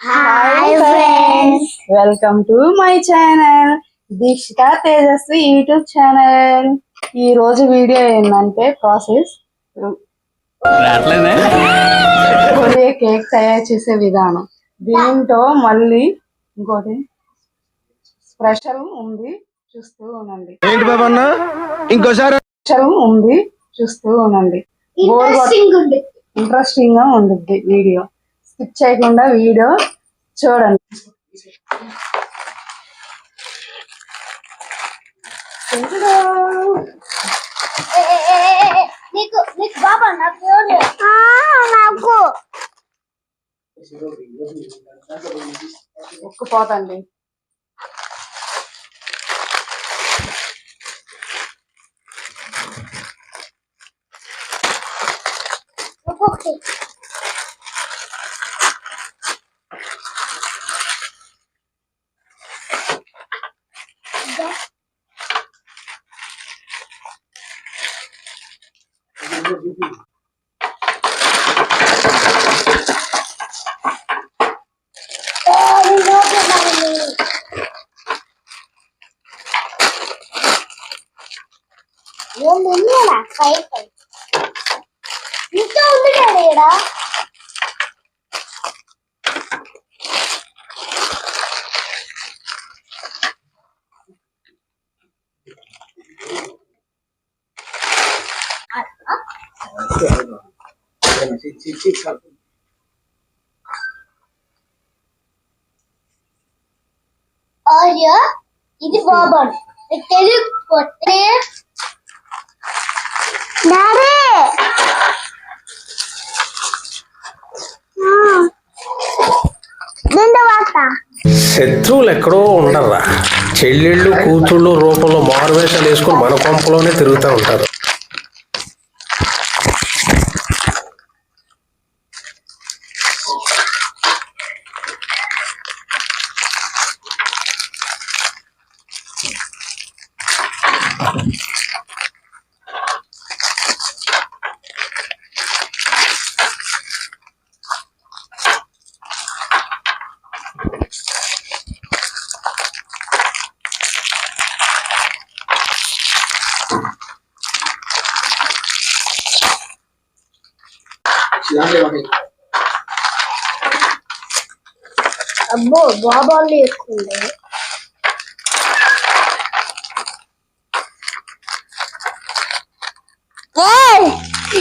Hi friends welcome to my channel Deekshitha Tejaswi YouTube channel ఈ రోజు video ఏంటంటే process. Korea cake తయారు చేసే విధానం. దీంతో మళ్ళీ ఇంకోటి స్పెషల్ ఉంది చూస్తూ ఉండండి. ఏంటి బాబు అన్న? ఇంకోసారి స్పెషల్ ఉంది చూస్తూ ఉండండి. ఇంట్రెస్టింగ్గా ఉండుద్ది వీడియో. స్కిప్ చేయకుండా వీడియో చూడండి. నీకు నీకు బాబా నాకు నాకు. ఉక్కుపోతండి. ఒక్కొక్కటి ഒന്നുമില്ല കൈ കൈ. ഇട്ട ഒന്നിട്ടാണ് ഇടാ ఆర్య ఇది బాబన్. వార్త. శత్రువులు ఎక్కడో ఉండరా. చెల్లెళ్ళు కూతుళ్ళు రూపంలో మారువేషాలు వేసుకుని మన కొంపలోనే తిరుగుతూ ఉంటారు. అబ్బో బాబాలు ఎక్కువ ఉంది. ఏయ్,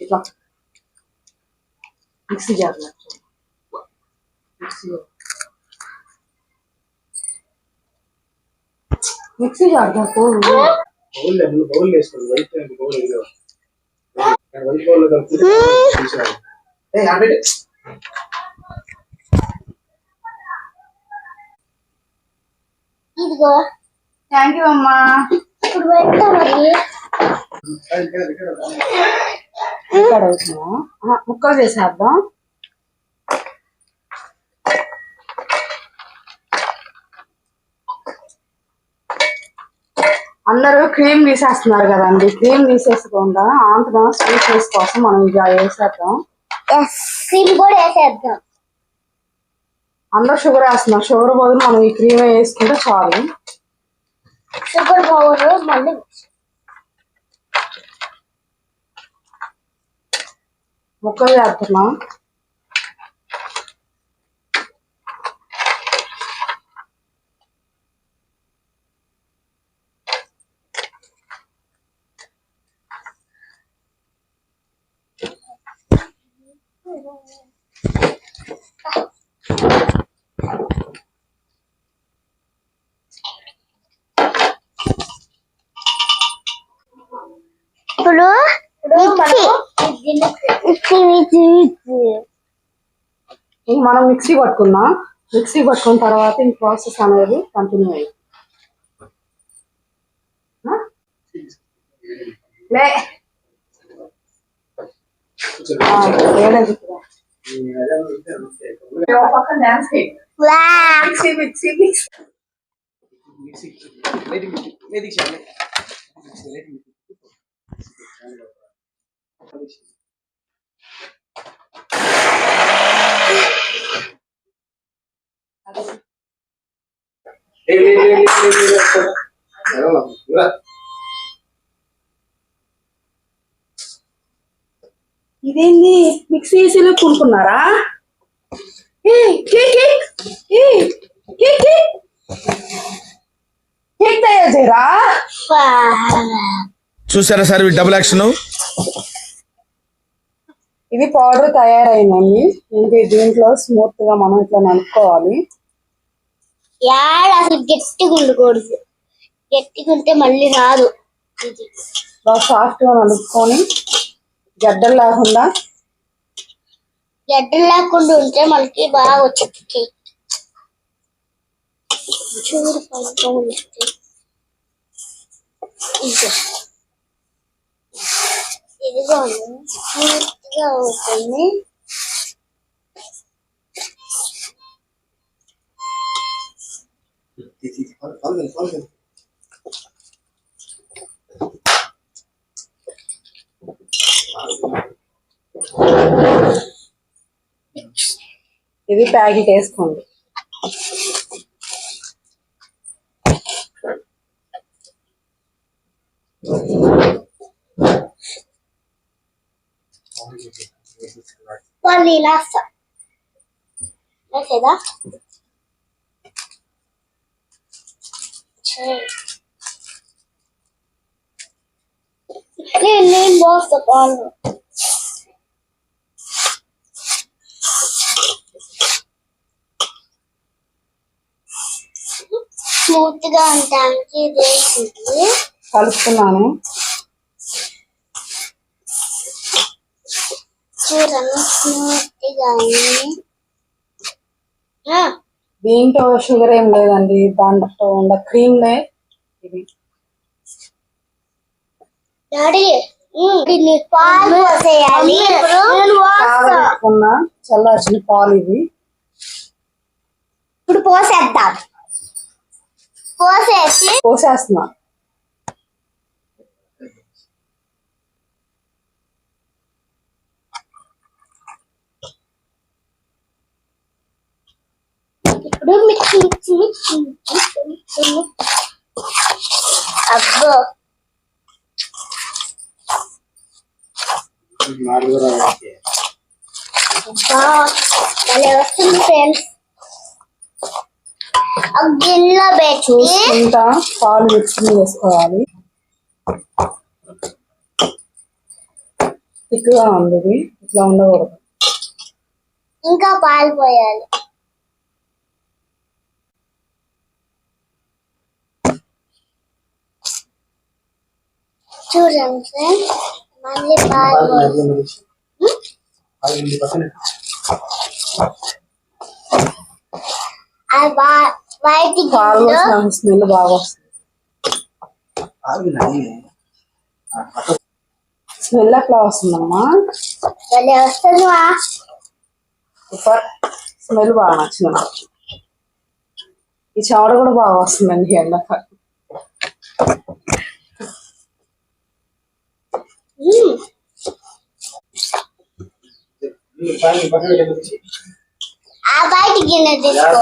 ఇట్లా mixie jar mixie mixie jar దాకు ఇదిగో. థ్యాంక్ యూ అమ్మా. ఇప్పుడు మరి ఇక్కడ ముక్కలు చేసేద్దాం. అందరూ క్రీమ్ తీసేస్తున్నారు కదండి. క్రీమ్ తీసేసుకోకుండా ఆంధ్ర స్వీట్నెస్ కోసం మనం ఇక వేసేద్దాం. క్రీమ్ కూడా వేసేద్దాం. అందరూ షుగర్ వేస్తున్నారు. షుగర్ బదులు మనం ఈ క్రీమ్ వేసుకుంటే చాలు. షుగర్ పౌడర్ మళ్ళీ ముక్కలు చేస్తున్నాం ఇప్పుడు మిక్సీ మిక్సీ మిక్సీ మిక్సీ ఇంక మనం మిక్సీ పట్టుకున్నాం మిక్సీ పట్టుకున్న తర్వాత ఈ ప్రాసెస్ అనేది కంటిన్యూ అయ్యింది లే. చేయి. Mixie mixie mixie. ఇదేంది? మిక్సీ వేసేలో కొనుక్కున్నారా చూసారా సార్ డబుల్ యాక్షన్ ఇది పౌడర్ తయారైందండి. ఇంక దీంట్లో స్మూత్గా మనం ఇట్లా నలుపుకోవాలి. అసలు గట్టిగా ఉండకూడదు. గట్టిగా ఉంటే మళ్ళీ రాదు. బాగా సాఫ్ట్గా నలుపుకొని గడ్డలు లేకుండా గడ్డలు లేకుండా ఉంటే మనకి బాగా వచ్చింది కేక్ చూడు పైన ఉంది. ఇదిగో ఇదిగో అవుతుంది ఇది ప్యాకెట్ వేసుకోండి వాళ్ళు ఇలా వేస్తా నేను నేను పోస్తా పాలు స్మూత్గా ఉండడానికి ఇది కలుపుతున్నాను చూడండి స్మూత్గా ఉంది ఆ, దీంట్లో షుగర్ ఏం లేదండి దాంట్లో ఉండ క్రీమ్లే ఇది. డాడీ ఉమ్, దీన్ని పాలు పోసేయాలి నేను పోస్తా. కాగబెట్టుకున్న చల్లార్చిన పాలు ఇవి. ఇప్పుడు పోసేద్దాం. పోసేసి పోసేస్తున్నా. ఇప్పుడు mixie mixie mixie mixie mixie. అబ్బో. అబ్బా భలే వస్తుంది ఫ్రెండ్స్. ఒక గిన్నెలో పెట్టి చూసుకుంటా పాలు మిక్సింగ్ వేసుకోవాలి. తిక్కుగా ఉంది ఇట్లా ఉండకూడదు. ఇంకా పాలు పోయాలి. చూడండి. ఫ్రెండ్స్ మళ్ళీ పోసిన స్మెల్ బాగా స్మెల్ ఎట్లా వస్తుందమ్మా? వస్తుంది సూపర్. స్మెల్ బాగా నచ్చింది నాకు. ఈ చెమట కూడా బాగా వస్తుందండి ఎండక. మ్మ్. ఆ బయట గిన్నె తీసుకో.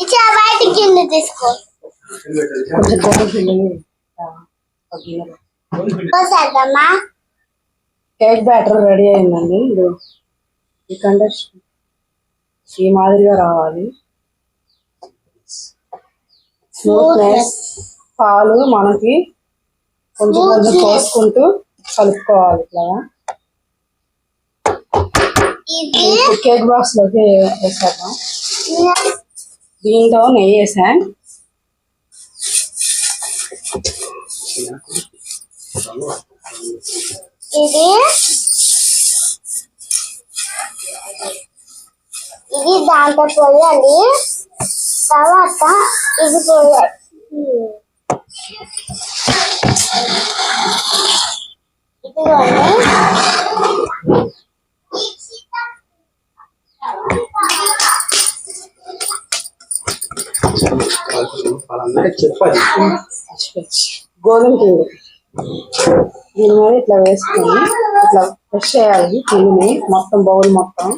ఇచ్చి ఆ బయట గిన్నె తీసుకో. పోసేద్దామా కేక్ బ్యాటర్ రెడీ అయిందండి ఇది ఈ కండక్షన్ ఈ మాదిరిగా రావాలి స్మూత్నెస్ పాలు మనకి కొంచెం కొంచెం పోసుకుంటూ కలుపుకోవాలి ఇట్లా. కేక్ బాక్స్లోకి వేసేద్దాం. దీంట్లో నెయ్యి వేసాం. ఇది ఇది దాంట్లో పోయాలి తర్వాత ఇది పోయాలి చెప్పాలి గోధుమ పిండి. దీని మీద ఇట్లా వేసుకొని ఇట్లా ఫ్రెష్ చేయాలి. పిండిని మొత్తం బౌల్ మొత్తం.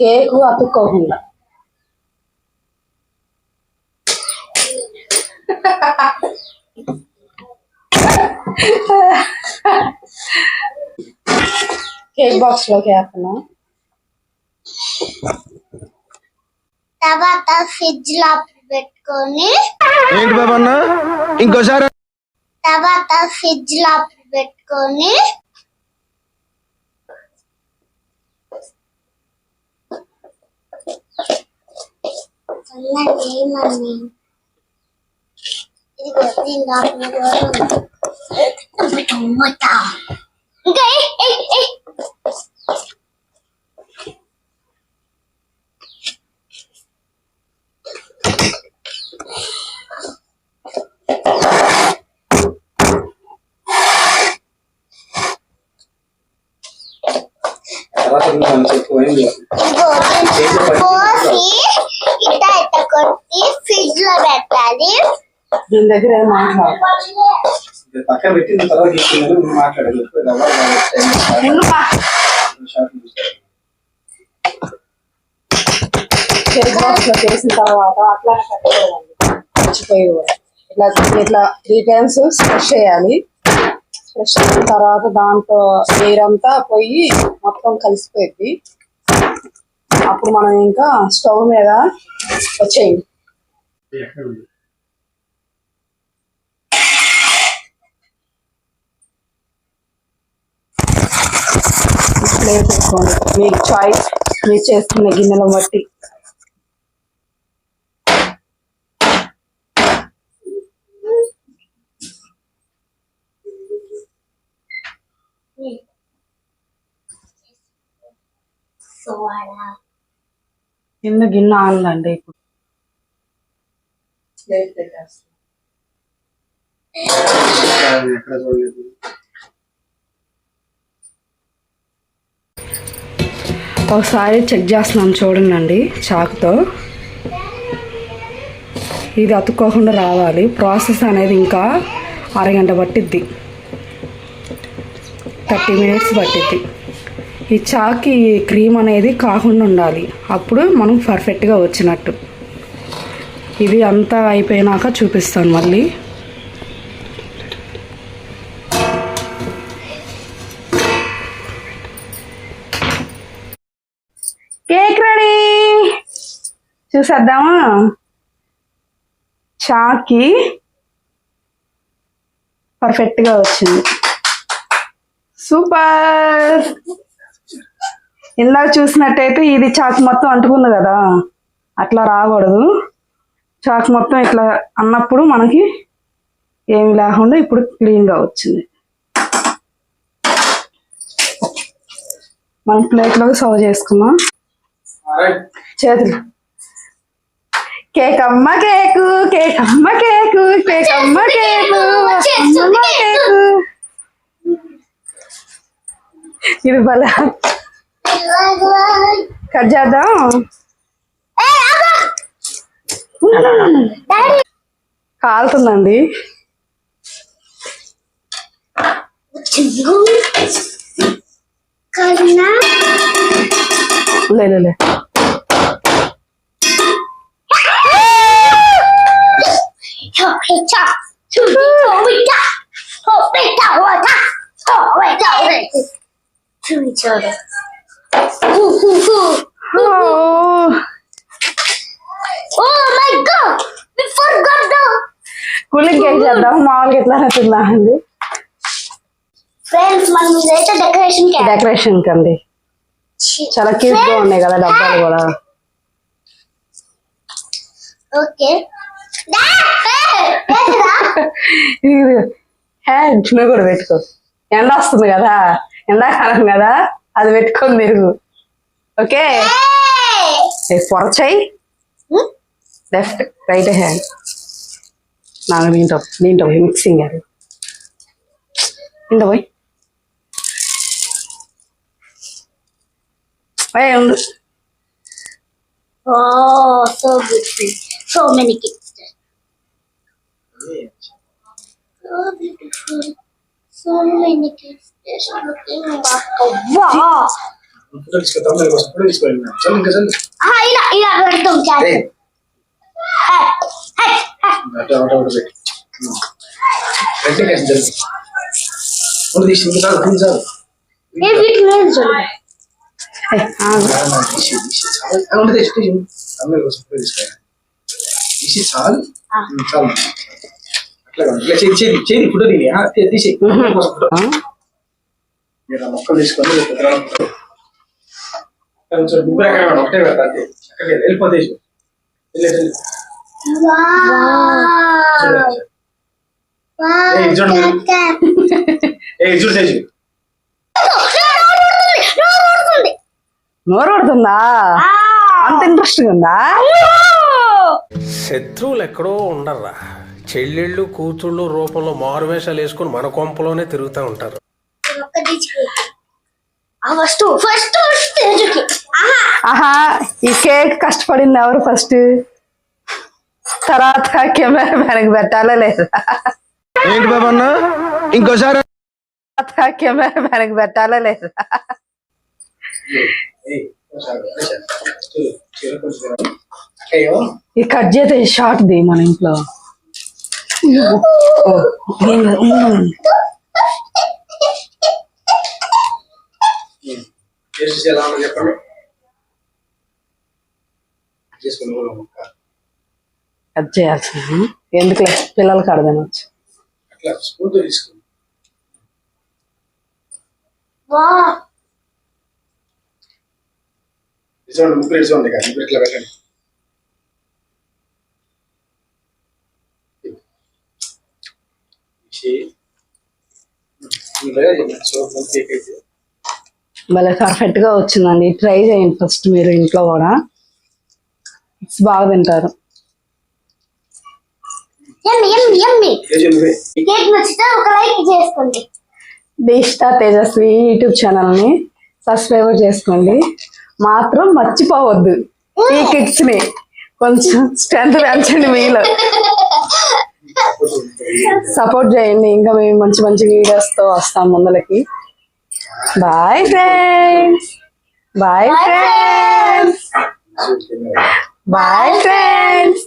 కేకు అతుక్కోకుండా. కేక్ బాక్స్లోకి వేస్తున్నాం తర్వాత ఫ్రిడ్జ్లో పెట్టుకొని ఏంటి బాబు అన్న ఇంకోసారి తర్వాత ఫ్రిడ్జ్లో పెట్టుకొని చల్లండి మమ్మీ ఇదిగో దీని లోపల కూడా ఉంది. టమోటా. ఇంకా పక్కన పెట్టిన తర్వాత తీసుకున్నాను లో చేసిన తర్వాత అట్లా మర్చిపోయి కూడా. ఇట్లా ఇట్లా త్రీ టైమ్స్ స్ప్రెష్ చేయాలి. స్ప్రెష్ అయిన తర్వాత దాంట్లో ఎయిర్ అంతా పోయి మొత్తం కలిసిపోయింది. అప్పుడు మనం ఇంకా స్టవ్ మీద వచ్చేయండి. ఎక్కడ? ప్లేట్ పెట్టుకోండి. మీకు చాయిస్ మీరు చేసుకున్న గిన్నెల బట్టి కింద గిన్నె ఆనందండి ఇప్పుడు? ప్లేట్ పెట్టేస్తాం ఎక్కడ చూడలేదు ఒకసారి చెక్ చేస్తున్నాం చూడండి చాకుతో. ఇది అతుక్కోకుండా రావాలి. ప్రాసెస్ అనేది ఇంకా అరగంట పట్టిద్ది. థర్టీ మినిట్స్ పట్టిద్ది. ఈ చాకి క్రీమ్ అనేది కాకుండా ఉండాలి. అప్పుడు మనం పర్ఫెక్ట్గా వచ్చినట్టు. ఇది అంతా అయిపోయినాక చూపిస్తాను మళ్ళీ. చూసేద్దామా? చాకి పర్ఫెక్ట్గా వచ్చింది. సూపర్! ఇందాక చూసినట్టయితే ఇది చాక్ మొత్తం అంటుకుంది కదా. అట్లా రాకూడదు. చాక్ మొత్తం ఇట్లా అన్నప్పుడు మనకి ఏమి లేకుండా ఇప్పుడు క్లీన్గా వచ్చింది. మనం ప్లేట్లోకి సర్వ్ చేసుకున్నాం చేతులు కేక్ అమ్మ కేకు కేక్ అమ్మ కేకు కేక్ అమ్మ కేకు అమ్మ కేకు. ఇది భలే కట్ చేద్దాం. కాలుతుందండి. కన్నా లే లే, లే కూలింగ్ కేక్ చేద్దాం మామూలుగా ఎట్లా తిందామండి ఫ్రెండ్స్ మనం ఇదైతే డెకరేషన్ డెకరేషన్ కండి చాలా క్యూట్గా ఉన్నాయి కదా డబ్బాలు కూడా. ఓకే ఇది హే నువ్వు కూడా పెట్టుకో. ఎండ వస్తుంది కదా. ఎండాకాలం కదా. అది పెట్టుకొని తిరుగు. ఓకే? పొరచాయి లెఫ్ట్ రైట్ హ్యాండ్. నాకు దీంట్లో దీంట్లో పోయి మిక్సింగ్ అది. ఇంత పోయి. ఉండు. beautiful. So many kids. So beautiful. So many kids just looking back. Wow. Photo తీసుకో తమ్ముడు కోసం ఫోటో తీసుకోండి చల్ ఇంకా చల్ Ah, ila, ila, bertong ఏ Hey, hey, hey. అటు అటు అటు పెట్టి రెండు కేసు జరిగి ఫోటో తీసి ఇంకా చాలు ఇంకా చాలు Hey, video లేదు చూడు. ఏయ్, ఆగు. తీసి తీసి చాలు ఆ, ఉండి తెచ్చి తీసి తమ్ముడు కోసం ఫోటో తీసుకోండి తీసి చాలు ఆ. ఉమ్, చాలు అట్లా కాదు. ఇట్లా చేయి చేయి చేయి ఫోటో తీయి ఆ, తీ- తీసి? మీరు ఆ మొక్కలు తీసుకొని ఒకటే పెడతా వెళ్ళిపోతే. చూడు. ఏ చూడు చేసి నోరు పడుతుందా అంత ఇంట్రెస్టింగ్ ఉందా? శత్రువులు ఎక్కడో ఉండర్రా. చెల్లెళ్ళు కూతుళ్ళు రూపంలో మారువేషాలు వేసుకుని మన కొంపలోనే తిరుగుతూ ఉంటారు. ఫస్ట్ ఫస్ట్ ఆహా. ఈ కేక్ కష్టపడింది ఎవరు ఫస్ట్ తర్వాత కెమెరా మ్యాన్కి పెట్టాలా లేదా? ఏంటి ఇంకోసారి కెమెరా మ్యాన్కి పెట్టాలా లేదా? ఈ కట్ చేస్తే షార్ట్ ది మన ఇంట్లో. చెప్పండి. కట్ చేయాల్సింది ఎందుకులే పిల్లలకి అడగనొచ్చు అట్లా తీసుకోండి తీసుకోండి ముగ్గురు తీసుకోండి కదా ముగ్గురు ఇట్లా పెట్టండి. భలే పర్ఫెక్ట్గా వచ్చిందండి. ట్రై చేయండి ఫస్ట్ మీరు ఇంట్లో కూడా. బాగా తింటారు. దీక్ష తేజస్వి యూట్యూబ్ ఛానల్ని సబ్స్క్రైబ్ చేసుకోండి. మాత్రం మర్చిపోవద్దు. ఈ కిడ్స్ని. కొంచెం స్ట్రెంత్ పెంచండి మీలో. సపోర్ట్ చేయండి. ఇంకా మేము మంచి మంచి వీడియోస్తో వస్తాం ముందలకి. Bye friends bye friends bye friends